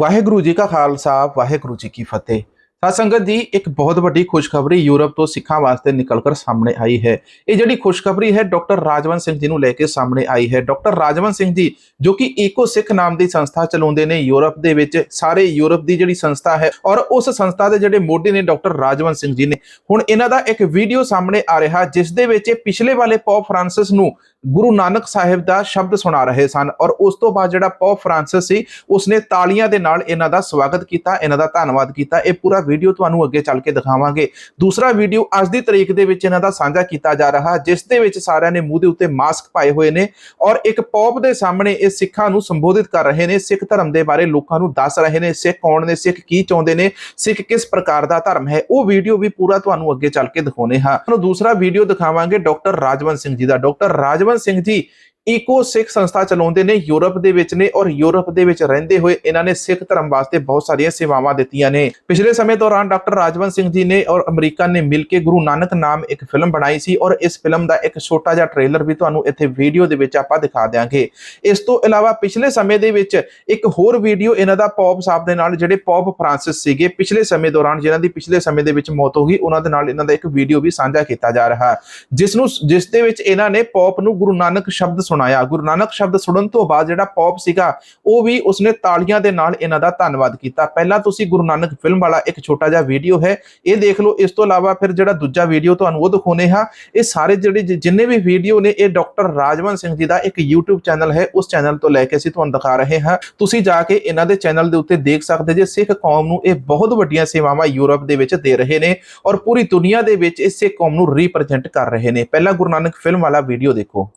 ਵਾਹਿਗੁਰੂ ਜੀ ਕਾ ਖਾਲਸਾ, ਵਾਹਿਗੁਰੂ ਜੀ ਕੀ ਫਤਿਹ। ਸਾਧ ਸੰਗਤ ਜੀ, ਇੱਕ ਬਹੁਤ ਵੱਡੀ ਖੁਸ਼ਖਬਰੀ ਯੂਰਪ ਤੋਂ ਸਿੱਖਾਂ ਵਾਸਤੇ ਨਿਕਲ ਕਰ ਸਾਹਮਣੇ ਆਈ ਹੈ। ਇਹ ਜਿਹੜੀ ਖੁਸ਼ਖਬਰੀ ਹੈ, ਡਾਕਟਰ ਰਾਜਵੰਤ ਸਿੰਘ ਜੀ ਨੂੰ ਲੈ ਕੇ ਸਾਹਮਣੇ ਆਈ ਹੈ। ਡਾਕਟਰ ਰਾਜਵੰਤ ਸਿੰਘ ਜੀ, ਜੋ ਕਿ ਈਕੋ ਸਿੱਖ ਨਾਮ ਦੀ ਸੰਸਥਾ ਚਲਾਉਂਦੇ ਨੇ ਯੂਰਪ ਦੇ ਵਿੱਚ, ਸਾਰੇ ਯੂਰਪ ਦੀ ਜਿਹੜੀ ਸੰਸਥਾ ਹੈ ਔਰ ਉਸ ਸੰਸਥਾ ਦੇ ਜਿਹੜੇ ਮੋਢੀ ਨੇ ਡਾਕਟਰ ਰਾਜਵੰਤ ਸਿੰਘ ਜੀ ਨੇ। ਹੁਣ ਇਹਨਾਂ ਦਾ ਇੱਕ ਵੀਡੀਓ ਸਾਹਮਣੇ ਆ ਰਿਹਾ, ਜਿਸ ਦੇ ਵਿੱਚ ਇਹ ਪਿਛਲੇ ਵਾਲੇ ਪੌਪ ਫਰਾਂਸਿਸ ਨੂੰ ਗੁਰੂ ਨਾਨਕ ਸਾਹਿਬ ਦਾ ਸ਼ਬਦ ਸੁਣਾ ਰਹੇ ਸਨ ਔਰ ਉਸ ਤੋਂ ਬਾਅਦ ਜਿਹੜਾ ਪੌਪ ਫਰਾਂਸਿਸ ਸੀ, ਉਸਨੇ ਤਾਲੀਆਂ ਦੇ ਨਾਲ ਇਹਨਾਂ ਦਾ ਸਵਾਗਤ ਕੀਤਾ, ਇਹਨਾਂ ਦਾ ਧੰਨਵਾਦ ਕੀਤਾ। ਇਹ ਪੂਰਾ ਵੀਡੀਓ ਤੁਹਾਨੂੰ ਅੱਗੇ ਚੱਲ ਕੇ ਦਿਖਾਵਾਂਗੇ। ਦੂਸਰਾ ਵੀਡੀਓ ਅੱਜ ਦੀ ਤਰੀਕ ਦੇ ਵਿੱਚ ਇਹਨਾਂ ਦਾ ਸਾਂਝਾ ਕੀਤਾ ਜਾ ਰਿਹਾ, ਜਿਸ ਦੇ ਵਿੱਚ ਸਾਰਿਆਂ ਨੇ ਮੂੰਹ ਦੇ ਉੱਤੇ ਮਾਸਕ ਪਾਏ ਹੋਏ ਨੇ ਔਰ ਇੱਕ ਪੌਪ ਦੇ ਸਾਹਮਣੇ ਇਹ ਸਿੱਖਾਂ ਨੂੰ ਸੰਬੋਧਿਤ ਕਰ ਰਹੇ ਨੇ। ਸਿੱਖ ਧਰਮ ਦੇ ਬਾਰੇ ਲੋਕਾਂ ਨੂੰ ਦੱਸ ਰਹੇ ਨੇ, ਸਿੱਖ ਕੌਣ ਨੇ, ਸਿੱਖ ਕੀ ਚਾਹੁੰਦੇ ਨੇ, ਸਿੱਖ ਕਿਸ ਪ੍ਰਕਾਰ ਦਾ ਧਰਮ ਹੈ, ਉਹ ਵੀਡੀਓ ਵੀ ਪੂਰਾ ਤੁਹਾਨੂੰ ਅੱਗੇ ਚੱਲ ਕੇ ਦਿਖਾਉਨੇ ਹਾਂ। ਤੁਹਾਨੂੰ ਦੂਸਰਾ ਵੀਡੀਓ ਦਿਖਾਵਾਂਗੇ ਡਾਕਟਰ ਰਾਜਵੰਤ ਸਿੰਘ ਜੀ ਦਾ। ਡਾਕਟਰ ਰਾਜਵੰਤ ਸਿੰਘ ਜੀ ਈਕੋ ਸਿੱਖ ਸੰਸਥਾ ਚਲਾਉਂਦੇ ਨੇ, ਯੂਰਪ ਦੇ ਵਿੱਚ ਨੇ ਔਰ ਯੂਰਪ ਦੇ ਵਿੱਚ ਰਹਿੰਦੇ ਹੋਏ ਇਹਨਾਂ ਨੇ ਸਿੱਖ ਧਰਮ ਵਾਸਤੇ ਬਹੁਤ ਸਾਰੀਆਂ ਸੇਵਾਵਾਂ ਦਿੱਤੀਆਂ ਨੇ। ਪਿਛਲੇ ਸਮੇਂ ਦੌਰਾਨ ਡਾਕਟਰ ਰਾਜਵੰਤ ਸਿੰਘ ਜੀ ਨੇ ਔਰ ਅਮਰੀਕਾ ਨੇ ਮਿਲ ਕੇ ਗੁਰੂ ਨਾਨਕ ਨਾਮ ਇੱਕ ਫਿਲਮ ਬਣਾਈ ਸੀ ਔਰ ਇਸ ਫਿਲਮ ਦਾ ਇੱਕ ਛੋਟਾ ਜਿਹਾ ਟ੍ਰੇਲਰ ਵੀ ਤੁਹਾਨੂੰ ਇੱਥੇ ਵੀਡੀਓ ਦੇ ਵਿੱਚ ਆਪਾਂ ਦਿਖਾ ਦਿਆਂਗੇ। ਇਸ ਤੋਂ ਇਲਾਵਾ ਪਿਛਲੇ ਸਮੇਂ ਦੇ ਵਿੱਚ ਇੱਕ ਹੋਰ ਵੀਡੀਓ ਇਹਨਾਂ ਦਾ ਪੌਪ ਸਾਹਿਬ ਦੇ ਨਾਲ, ਜਿਹੜੇ ਪੌਪ ਫਰਾਂਸਿਸ ਸੀਗੇ, ਪਿਛਲੇ ਸਮੇਂ ਦੌਰਾਨ ਜਿਨ੍ਹਾਂ ਦੀ ਪਿਛਲੇ ਸਮੇਂ ਦੇ ਵਿੱਚ ਮੌਤ ਹੋ ਗਈ, ਉਹਨਾਂ ਦੇ ਨਾਲ ਇਹਨਾਂ ਦਾ ਇੱਕ ਵੀਡੀਓ ਵੀ ਸਾਂਝਾ ਕੀਤਾ ਜਾ ਰਿਹਾ। ਹੈ ਜਿਸ ਨੂੰ, ਜਿਸ ਦੇ ਵਿੱਚ ਇਹਨਾਂ ਨੇ ਪੌਪ ਨੂੰ ਗੁਰੂ ਨਾਨਕ ਸ਼ਬਦ ਸੁਣਾਇਆ। ਗੁਰੂ ਨਾਨਕ ਸ਼ਬਦ ਸੁਣਨ ਤੋਂ ਬਾਅਦ ਜਿਹੜਾ ਪੌਪ ਸੀਗਾ, ਉਹ ਵੀ ਉਸਨੇ ਤਾਲੀਆਂ ਦੇ ਨਾਲ ਇਹਨਾਂ ਦਾ ਧੰਨਵਾਦ ਕੀਤਾ। ਪਹਿਲਾਂ ਤੁਸੀਂ ਗੁਰੂ ਨਾਨਕ ਫਿਲਮ ਵਾਲਾ ਇੱਕ ਛੋਟਾ ਜਿਹਾ ਵੀਡੀਓ ਹੈ, ਇਹ ਦੇਖ ਲਓ। ਇਸ ਤੋਂ ਇਲਾਵਾ ਫਿਰ ਜਿਹੜਾ ਦੂਜਾ ਵੀਡੀਓ ਤੁਹਾਨੂੰ ਉਹ ਦਿਖਾਉਨੇ ਹਾਂ। ਇਹ ਸਾਰੇ ਜਿਹੜੇ ਜਿੰਨੇ ਵੀ ਵੀਡੀਓ ਨੇ, ਇਹ ਡਾਕਟਰ ਰਾਜਵੰਤ ਸਿੰਘ ਜੀ ਦਾ ਇੱਕ YouTube ਚੈਨਲ ਹੈ। ਉਸ ਚੈਨਲ ਤੋਂ ਲੈ ਕੇ ਅਸੀਂ ਤੁਹਾਨੂੰ ਦਿਖਾ ਰਹੇ ਹਾਂ। ਤੁਸੀਂ ਜਾ ਕੇ ਇਹਨਾਂ ਦੇ ਚੈਨਲ ਦੇ ਉੱਤੇ ਦੇਖ ਸਕਦੇ ਜੇ। ਸਿੱਖ ਕੌਮ ਨੂੰ ਇਹ ਬਹੁਤ ਵੱਡੀਆਂ ਸੇਵਾਵਾਂ ਯੂਰਪ ਦੇ ਵਿੱਚ ਦੇ ਰਹੇ ਨੇ ਔਰ ਪੂਰੀ ਦੁਨੀਆ ਦੇ ਵਿੱਚ ਇਸ ਸਿੱਖ ਕੌਮ ਨੂੰ ਰਿਪਰੈਜ਼ੈਂਟ ਕਰ ਰਹੇ ਨੇ। ਪਹਿਲਾਂ ਗੁਰੂ ਨਾਨਕ ਫਿਲਮ ਵਾਲਾ ਵੀਡੀਓ ਦੇਖੋ।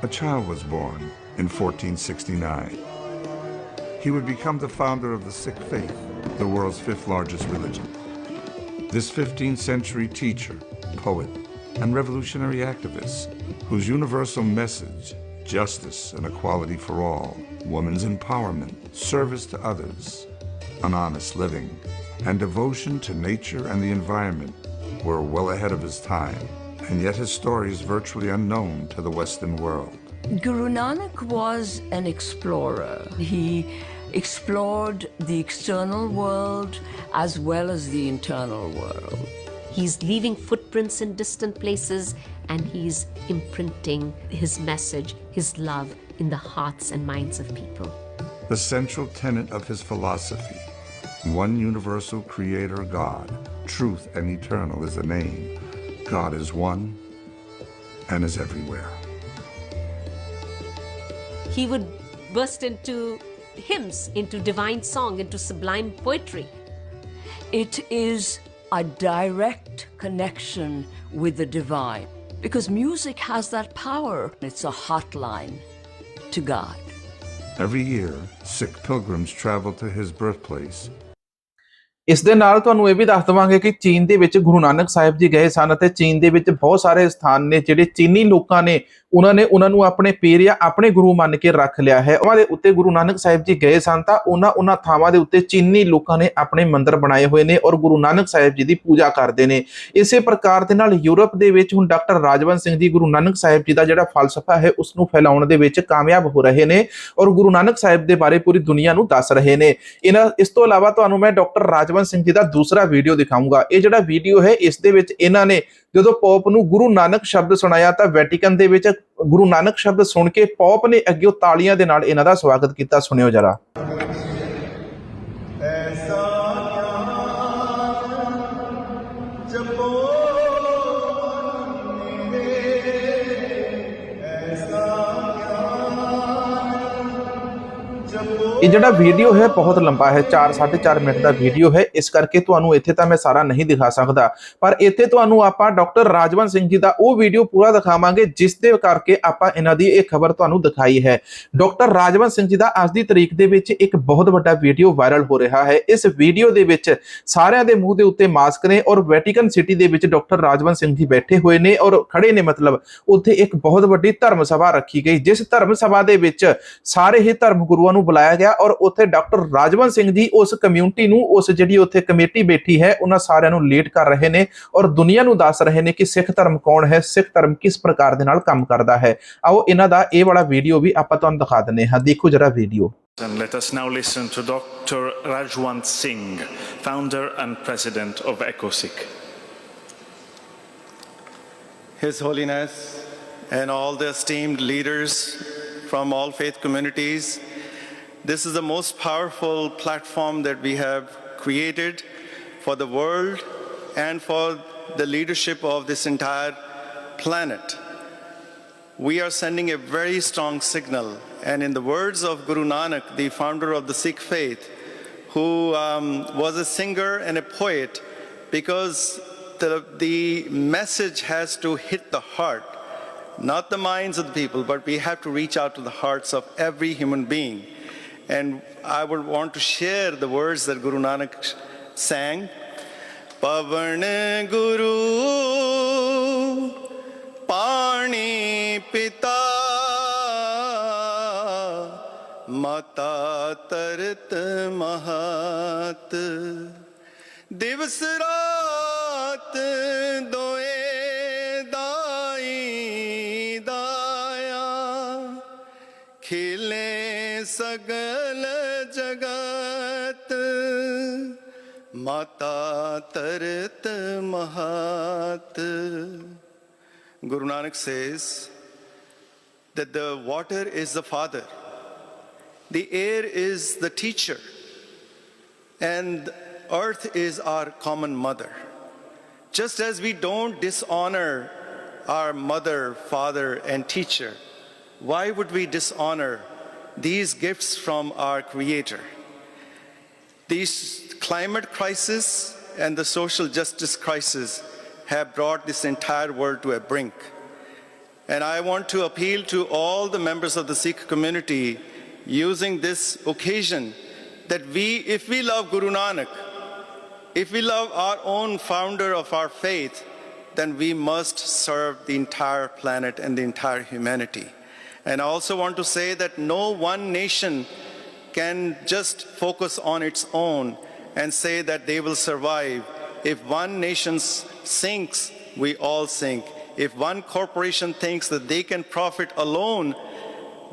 A child was born in 1469. He would become the founder of the Sikh faith, the world's fifth largest religion. This 15th century teacher, poet, and revolutionary activist, whose universal message, justice and equality for all, woman's empowerment, service to others, an honest living, and devotion to nature and the environment were well ahead of his time, and yet his story is virtually unknown to the Western world. Guru Nanak was an explorer. He explored the external world as well as the internal world. He's leaving footprints in distant places and he's imprinting his message, his love in the hearts and minds of people. The central tenet of his philosophy one universal creator God, truth and eternal is the name. God is one and is everywhere. He would burst into hymns, into divine song, into sublime poetry. It is a direct connection with the divine because music has that power. It's a hotline to God. Every year, Sikh pilgrims travel to his birthplace ਇਸ ਦੇ ਨਾਲ ਤੁਹਾਨੂੰ ਇਹ ਵੀ ਦੱਸ ਦਵਾਂਗੇ ਕਿ ਚੀਨ ਦੇ ਵਿੱਚ ਗੁਰੂ ਨਾਨਕ ਸਾਹਿਬ ਜੀ ਗਏ ਸਨ ਅਤੇ ਚੀਨ ਦੇ ਵਿੱਚ ਬਹੁਤ ਸਾਰੇ ਸਥਾਨ ਨੇ ਜਿਹੜੇ ਚੀਨੀ ਲੋਕਾਂ ਨੇ, ਉਹਨਾਂ ਨੇ ਉਹਨਾਂ ਨੂੰ ਆਪਣੇ ਪੀਰ ਜਾਂ ਆਪਣੇ ਗੁਰੂ ਮੰਨ ਕੇ ਰੱਖ ਲਿਆ ਹੈ। ਉਹਨਾਂ ਦੇ ਉੱਤੇ ਗੁਰੂ ਨਾਨਕ ਸਾਹਿਬ ਜੀ ਗਏ ਸਨ ਤਾਂ ਉਹਨਾਂ ਉਹਨਾਂ ਥਾਵਾਂ ਦੇ ਉੱਤੇ ਚੀਨੀ ਲੋਕਾਂ ਨੇ ਆਪਣੇ ਮੰਦਰ ਬਣਾਏ ਹੋਏ ਨੇ ਔਰ ਗੁਰੂ ਨਾਨਕ ਸਾਹਿਬ ਜੀ ਦੀ ਪੂਜਾ ਕਰਦੇ ਨੇ। ਇਸੇ ਪ੍ਰਕਾਰ ਦੇ ਨਾਲ ਯੂਰਪ ਦੇ ਵਿੱਚ ਹੁਣ ਡਾਕਟਰ ਰਾਜਵੰਤ ਸਿੰਘ ਜੀ, ਗੁਰੂ ਨਾਨਕ ਸਾਹਿਬ ਜੀ ਦਾ ਜਿਹੜਾ ਫਲਸਫਾ ਹੈ, ਉਸ ਨੂੰ ਫੈਲਾਉਣ ਦੇ ਵਿੱਚ ਕਾਮਯਾਬ ਹੋ ਰਹੇ ਨੇ ਔਰ ਗੁਰੂ ਨਾਨਕ ਸਾਹਿਬ ਦੇ ਬਾਰੇ ਪੂਰੀ ਦੁਨੀਆ ਨੂੰ ਦੱਸ ਰਹੇ ਨੇ। ਇਹਨਾਂ, ਇਸ ਤੋਂ ਇਲਾਵਾ ਤੁਹਾਨੂੰ ਮੈਂ ਡਾਕਟਰ ਰਾਜਵੰਤ ਸਿੰਘ ਜੀ ਦਾ ਦੂਸਰਾ ਵੀਡੀਓ ਦਿਖਾਊਂਗਾ। ਇਹ ਜਿਹੜਾ ਵੀਡੀਓ ਹੈ, ਇਸ ਦੇ ਵਿੱਚ ਇਹਨਾਂ ਨੇ ਜਦੋਂ ਪੌਪ ਨੂੰ ਗੁਰੂ ਨਾਨਕ ਸ਼ਬਦ ਸੁਣਾਇਆ ਤਾਂ ਵੈਟੀਕਨ ਦੇ ਵਿੱਚ ਗੁਰੂ ਨਾਨਕ ਸ਼ਬਦ ਸੁਣ ਕੇ ਪੌਪ ਨੇ ਅੱਗੇ ਤਾਲੀਆਂ ਦੇ ਨਾਲ ਇਹਨਾਂ ਦਾ ਸਵਾਗਤ ਕੀਤਾ। ਸੁਣਿਓ ਜਰਾ। ਇਹ ਜਿਹੜਾ ਵੀਡੀਓ ਹੈ ਬਹੁਤ ਲੰਬਾ ਹੈ 4 4.5 ਮਿੰਟ ਦਾ ਵੀਡੀਓ ਹੈ। ਇਸ ਕਰਕੇ ਤੁਹਾਨੂੰ ਇੱਥੇ ਤਾਂ ਮੈਂ ਸਾਰਾ ਨਹੀਂ ਦਿਖਾ ਸਕਦਾ। ਪਰ ਇੱਥੇ ਤੁਹਾਨੂੰ ਆਪਾਂ ਡਾਕਟਰ ਰਾਜਵੰਤ ਸਿੰਘ ਜੀ ਦਾ ਉਹ ਵੀਡੀਓ ਪੂਰਾ ਦਿਖਾਵਾਂਗੇ, ਜਿਸ ਦੇ ਕਰਕੇ ਆਪਾਂ ਇਹਨਾਂ ਦੀ ਇਹ ਖਬਰ ਤੁਹਾਨੂੰ ਦਿਖਾਈ ਹੈ। ਡਾਕਟਰ ਰਾਜਵੰਤ ਸਿੰਘ ਜੀ ਦਾ ਅੱਜ ਦੀ ਤਰੀਕ ਦੇ ਵਿੱਚ ਇੱਕ ਬਹੁਤ ਵੱਡਾ ਵੀਡੀਓ ਵਾਇਰਲ ਹੋ ਰਿਹਾ ਹੈ। ਇਸ ਵੀਡੀਓ ਦੇ ਵਿੱਚ ਸਾਰਿਆਂ ਦੇ ਮੂੰਹ ਦੇ ਉੱਤੇ ਮਾਸਕ ਨੇ ਔਰ ਵੈਟੀਕਨ ਸਿਟੀ ਦੇ ਵਿੱਚ ਡਾਕਟਰ ਰਾਜਵੰਤ ਸਿੰਘ ਜੀ ਬੈਠੇ ਹੋਏ ਨੇ ਔਰ ਖੜੇ ਨੇ ਮਤਲਬ ਉੱਥੇ ਇੱਕ ਬਹੁਤ ਵੱਡੀ ਧਰਮ ਸਭਾ ਰੱਖੀ ਗਈ, ਜਿਸ ਧਰਮ ਸਭਾ ਦੇ ਵਿੱਚ ਸਾਰੇ ਹੀ ਧਰਮ ਗੁਰੂਆਂ ਨੂੰ ਬੁਲਾਇਆ ਗਿਆ ਔਰ ਉੱਥੇ ਡਾਕਟਰ ਰਾਜਵੰਤ ਸਿੰਘ ਜੀ ਉਸ ਕਮਿਊਨਿਟੀ ਨੂੰ ਉਸ ਜਿਹੜੀ ਉੱਥੇ ਕਮੇਟੀ ਬੈਠੀ ਹੈ ਉਹਨਾਂ ਸਾਰਿਆਂ ਨੂੰ ਲੀਡ ਕਰ ਰਹੇ ਨੇ ਔਰ ਦੁਨੀਆ ਨੂੰ ਦੱਸ ਰਹੇ ਨੇ ਕਿ ਸਿੱਖ ਧਰਮ ਕੌਣ ਹੈ ਸਿੱਖ ਧਰਮ ਕਿਸ ਪ੍ਰਕਾਰ ਦੇ ਨਾਲ ਕੰਮ ਕਰਦਾ ਹੈ ਆਓ ਇਹਨਾਂ ਦਾ ਇਹ ਵਾਲਾ ਵੀਡੀਓ ਵੀ ਆਪਾਂ ਤੁਹਾਨੂੰ ਦਿਖਾ ਦਿੰਨੇ ਹਾਂ ਦੇਖੋ ਜਰਾ video And let us now listen to, Dr. Rajwant Singh, founder and president of ECOSIC. His Holiness and all the esteemed leaders from all faith communities, this is the most powerful platform that we have created for the world and for the leadership of this entire planet. We are sending a very strong signal. And in the words of Guru Nanak, the founder of the Sikh faith, who um, was a singer and a poet, because the, the message has to hit the heart, not the minds of the people, but we have to reach out to the hearts of every human being. And I would want to share the words that Guru Nanak sang. Pavan Guru Pani Pita Mata Tarat Mahat ਦਿਵਸ ਰਾਤ ਦੋਏ ਦਾਈ ਦਾਇਆ ਖਿਲੇ ਸਗਲ जगत माता तरत mahat Guru Nanak says that the water is the father, the air is the teacher, and earth is our common mother. Just as we don't dishonor our mother, father, and teacher, why would we dishonor these gifts from our Creator? These climate crisis and the social justice crisis have brought this entire world to a brink. And I want to appeal to all the members of the Sikh community using this occasion that we, if we love Guru Nanak, if we love our own founder of our faith, then we must serve the entire planet and the entire humanity. And I also want to say that no one nation can just focus on its own and say that they will survive. If one nation sinks, we all sink. If one corporation thinks that they can profit alone,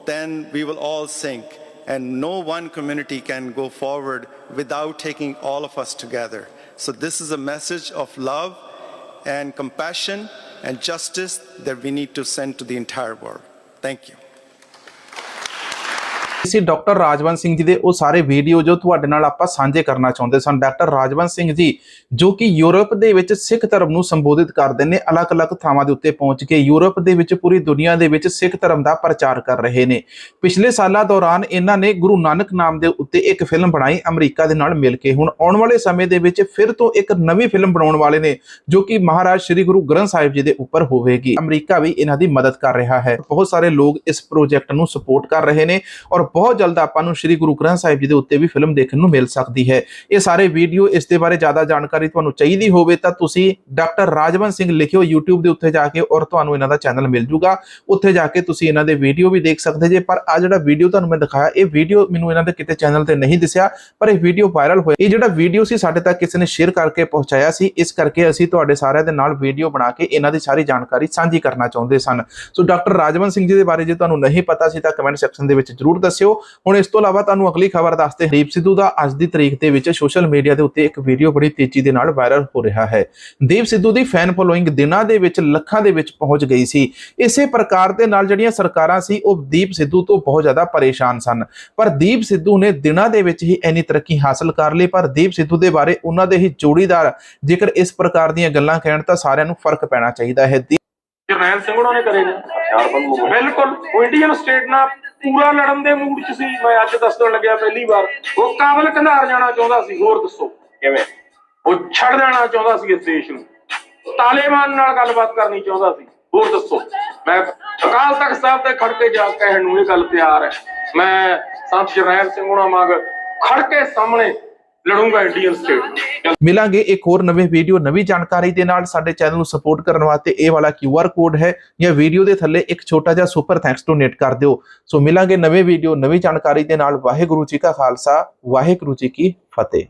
then we will all sink. And no one community can go forward without taking all of us together. So, this is a message of love and compassion and justice that we need to send to the entire world. Thank you. ਸੀ doctor Rajwant Singh ji ਦੇ ਉਹ ਸਾਰੇ video ਜੋ ਤੁਹਾਡੇ ਨਾਲ ਆਪਾਂ ਸਾਂਝੇ ਕਰਨਾ ਚਾਹੁੰਦੇ ਸਨ। ਡਾਕਟਰ ਰਾਜਵੰਤ ਸਿੰਘ ਜੀ, ਜੋ ਕਿ ਯੂਰਪ ਦੇ ਵਿੱਚ ਸਿੱਖ ਧਰਮ ਨੂੰ ਸੰਬੋਧਿਤ ਕਰਦੇ ਨੇ, ਅਲੱਗ-ਅਲੱਗ ਥਾਵਾਂ ਦੇ ਉੱਤੇ ਪਹੁੰਚ ਕੇ ਯੂਰਪ ਦੇ ਵਿੱਚ ਪੂਰੀ ਦੁਨੀਆ ਦੇ ਵਿੱਚ ਸਿੱਖ ਧਰਮ ਦਾ ਪ੍ਰਚਾਰ ਕਰ ਰਹੇ ਨੇ। ਪਿਛਲੇ ਸਾਲਾਂ ਦੌਰਾਨ ਇਹਨਾਂ ਨੇ ਗੁਰੂ ਨਾਨਕ ਨਾਮ ਦੇ ਉੱਤੇ ਇੱਕ ਫਿਲਮ ਬਣਾਈ, ਅਮਰੀਕਾ ਦੇ ਨਾਲ ਮਿਲ ਕੇ। ਹੁਣ ਆਉਣ ਵਾਲੇ ਸਮੇਂ ਦੇ ਵਿੱਚ ਫਿਰ ਤੋਂ ਇੱਕ ਨਵੀਂ ਫਿਲਮ ਬਣਾਉਣ ਵਾਲੇ ਨੇ, ਜੋ ਕਿ ਮਹਾਰਾਜ ਸ੍ਰੀ ਗੁਰੂ ਗ੍ਰੰਥ ਸਾਹਿਬ ਜੀ ਦੇ ਉੱਪਰ ਹੋਵੇਗੀ। ਅਮਰੀਕਾ ਵੀ ਇਹਨਾਂ ਦੀ ਮਦਦ ਕਰ ਰਿਹਾ ਹੈ। ਬਹੁਤ ਸਾਰੇ ਲੋਕ ਇਸ ਪ੍ਰੋਜੈਕਟ ਨੂੰ ਸਪੋਰਟ ਕਰ ਰਹੇ ਨੇ ਔਰ ਬਹੁਤ ਜਲਦ ਆਪਾਂ ਨੂੰ ਸ੍ਰੀ ਗੁਰੂ ਗ੍ਰੰਥ ਸਾਹਿਬ ਜੀ ਦੇ ਉੱਤੇ ਵੀ ਫਿਲਮ ਦੇਖਣ ਨੂੰ ਮਿਲ ਸਕਦੀ ਹੈ। ਇਹ ਸਾਰੇ ਵੀਡੀਓ ਇਸ ਦੇ ਬਾਰੇ ਜ਼ਿਆਦਾ ਜਾਣਕਾਰੀ ਤੁਹਾਨੂੰ ਚਾਹੀਦੀ ਹੋਵੇ ਤਾਂ ਤੁਸੀਂ ਡਾਕਟਰ ਰਾਜਵੰਤ ਸਿੰਘ ਲਿਖਿਓ YouTube ਦੇ ਉੱਤੇ ਜਾ ਕੇ ਔਰ ਤੁਹਾਨੂੰ ਇਹਨਾਂ ਦਾ ਚੈਨਲ ਮਿਲ ਜੂਗਾ। ਉੱਥੇ ਜਾ ਕੇ ਤੁਸੀਂ ਇਹਨਾਂ ਦੇ ਵੀਡੀਓ ਵੀ ਦੇਖ ਸਕਦੇ ਜੇ, ਪਰ ਆ ਜਿਹੜਾ ਵੀਡੀਓ ਤੁਹਾਨੂੰ ਮੈਂ ਦਿਖਾਇਆ, ਇਹ ਵੀਡੀਓ ਮੈਨੂੰ ਇਹਨਾਂ ਦੇ ਕਿਤੇ ਚੈਨਲ ਤੇ ਨਹੀਂ ਦਿਸਿਆ, ਪਰ ਇਹ ਵੀਡੀਓ ਵਾਇਰਲ ਹੋਇਆ ਇਹ ਜਿਹੜਾ ਵੀਡੀਓ ਸੀ ਸਾਡੇ ਤੱਕ ਕਿਸੇ ਨੇ ਸ਼ੇਅਰ ਕਰਕੇ ਪਹੁੰਚਾਇਆ ਸੀ, ਇਸ ਕਰਕੇ ਅਸੀਂ ਤੁਹਾਡੇ ਸਾਰਿਆਂ ਦੇ ਨਾਲ ਵੀਡੀਓ ਬਣਾ ਕੇ ਇਹਨਾਂ ਦੀ ਸਾਰੀ ਜਾਣਕਾਰੀ ਸਾਂਝੀ ਕਰਨਾ ਚਾਹੁੰਦੇ ਸਨ। ਸੋ ਡਾਕਟਰ ਰਾਜਵੰਤ ਸਿੰਘ ਜੀ ਦੇ ਬਾਰੇ ਜੇ ਤੁਹਾਨੂੰ ਨਹੀਂ ਪਤਾ ਸੀ ਤਾਂ ਕਮੈਂਟ ਸੈਕਸ਼ਨ ਦੇ ਵਿੱਚ ਜਰੂਰ ਦੱਸਿਓ। ਹੁਣ ਇਸ ਤੋਂ ਇਲਾਵਾ ਤੁਹਾਨੂੰ ਅਗਲੀ ਖਬਰ ਦੱਸਦੇ ਦੀਪ ਸਿੱਧੂ ਦਾ ਅੱਜ ਦੀ ਤਰੀਕ ਦੇ ਵਿੱਚ ਸੋਸ਼ਲ ਮੀਡੀਆ ਦੇ ਉੱਤੇ ਇੱਕ ਵੀਡੀਓ ਬੜੀ ਤੇਜ਼ੀ ਦੇ ਨਾਲ ਵਾਇਰਲ ਹੋ ਰਿਹਾ ਹੈ। ਦੀਪ ਸਿੱਧੂ ਦੀ ਫੈਨ ਫੋਲੋਇੰਗ ਦਿਨਾਂ ਦੇ ਵਿੱਚ ਲੱਖਾਂ ਦੇ ਵਿੱਚ ਪਹੁੰਚ ਗਈ ਸੀ। ਇਸੇ ਪ੍ਰਕਾਰ ਦੇ ਨਾਲ ਜਿਹੜੀਆਂ ਸਰਕਾਰਾਂ ਸੀ ਉਹ ਦੀਪ ਸਿੱਧੂ ਤੋਂ ਬਹੁਤ ਜ਼ਿਆਦਾ ਪਰੇਸ਼ਾਨ ਸਨ। ਪਰ ਦੀਪ ਸਿੱਧੂ ਨੇ ਦਿਨਾਂ ਦੇ ਵਿੱਚ ਹੀ ਇੰਨੀ ਤਰੱਕੀ ਹਾਸਲ ਕਰ ਲਈ ਪਰ ਦੀਪ ਸਿੱਧੂ ਦੇ ਬਾਰੇ ਉਹਨਾਂ ਦੇ ਹੀ ਜੋੜੀਦਾਰ ਜੇਕਰ ਇਸ ਪ੍ਰਕਾਰ ਦੀਆਂ ਗੱਲਾਂ ਕਹਿਣ ਤਾਂ ਸਾਰਿਆਂ ਨੂੰ ਫ਼ਰਕ ਪੈਣਾ ਚਾਹੀਦਾ ਹੈ। ਜਰਨੈਲ ਸਿੰਘ ਉਹਨਾਂ ਨੇ ਕਰੇ ਨੇ। ਬਿਲਕੁਲ। ਉਹ ਇੰਡੀਅਨ ਸਟੇਟ ਨਾਲ ਪੂਰਾ ਲੜਨ ਦੇ ਮੂਡ 'ਚ ਸੀ। ਮੈਂ ਅੱਜ ਦੱਸਣ ਲੱਗਿਆ ਪਹਿਲੀ ਵਾਰ। ਉਹ ਕਾਬਲ ਕੰਧਾਰ ਜਾਣਾ ਚਾਹੁੰਦਾ ਸੀ। ਹੋਰ ਦੱਸੋ। ਕਿਵੇਂ? ਉਹ ਛੱਡ ਦੇਣਾ ਚਾਹੁੰਦਾ ਸੀ ਇਸ ਦੇਸ਼ ਨੂੰ। ਤਾਲਿਬਾਨ ਨਾਲ ਗੱਲਬਾਤ ਕਰਨੀ ਚਾਹੁੰਦਾ ਸੀ। ਹੋਰ ਦੱਸੋ। ਮੈਂ ਅਕਾਲ ਤਖਤ ਸਾਹਿਬ ਤੇ ਖੜ ਕੇ ਜਾ ਕਹਿਣ ਨੂੰ ਇਹ ਗੱਲ ਤਿਆਰ ਹੈ। ਮੈਂ ਸੰਤ ਜਰਨੈਲ ਸਿੰਘ ਉਹਨਾਂ ਵਾਂਗ ਖੜ ਕੇ ਸਾਹਮਣੇ ਲੜੂੰਗਾ ਇੰਡੀਅਨ ਸਟੇਟ ਮਿਲਾਂਗੇ ਇੱਕ ਹੋਰ ਨਵੇਂ ਵੀਡੀਓ, ਨਵੀਂ ਜਾਣਕਾਰੀ ਦੇ ਨਾਲ ਸਾਡੇ ਚੈਨਲ ਨੂੰ ਸਪੋਰਟ ਕਰਨ ਵਾਸਤੇ ਇਹ ਵਾਲਾ QR ਕੋਡ ਹੈ ਜਾਂ ਵੀਡੀਓ ਦੇ ਥੱਲੇ ਇੱਕ ਛੋਟਾ ਜਿਹਾ ਸੁਪਰ ਥੈਂਕਸ ਡੋਨੇਟ ਕਰ ਦਿਓ। ਸੋ ਮਿਲਾਂਗੇ ਨਵੇਂ ਵੀਡੀਓ ਨਵੀਂ ਜਾਣਕਾਰੀ ਦੇ ਨਾਲ ਵਾਹਿਗੁਰੂ ਜੀ ਕਾ ਖਾਲਸਾ, ਵਾਹਿਗੁਰੂ ਜੀ ਕੀ ਫਤਿਹ।